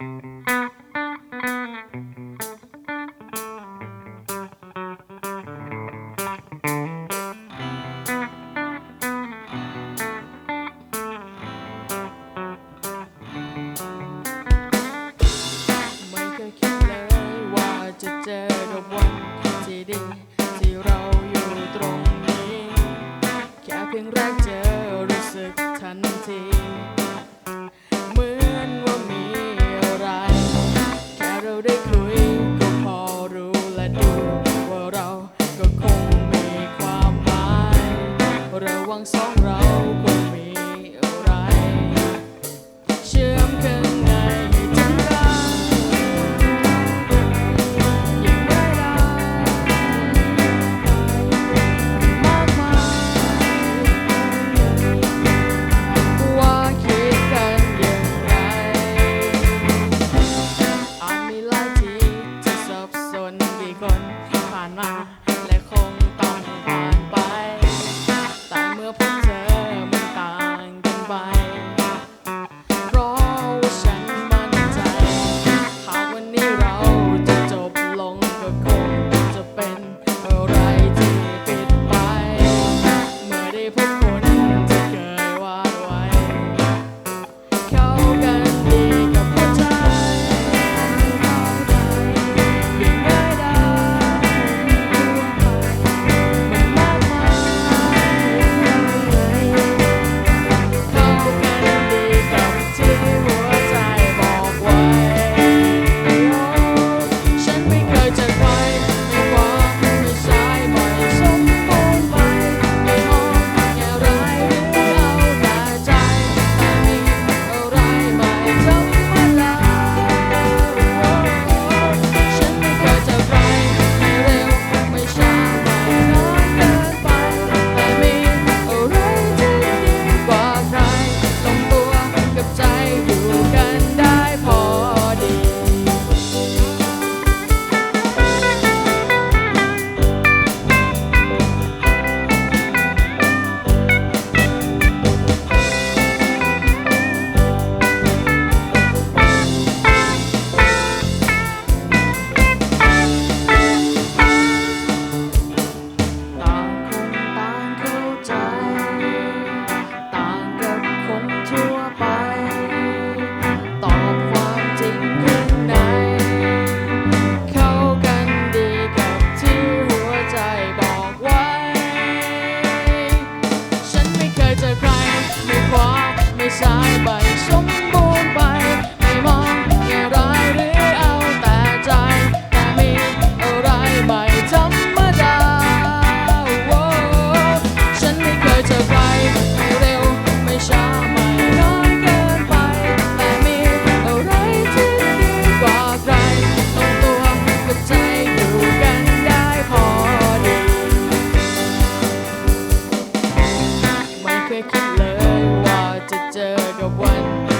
ไม่เคยคิดเลยว่าจะเจอกัวันที่ดีที่เราอยู่ตรงนี้ แค่เพียงแรกเจอรู้สึกทันที of one.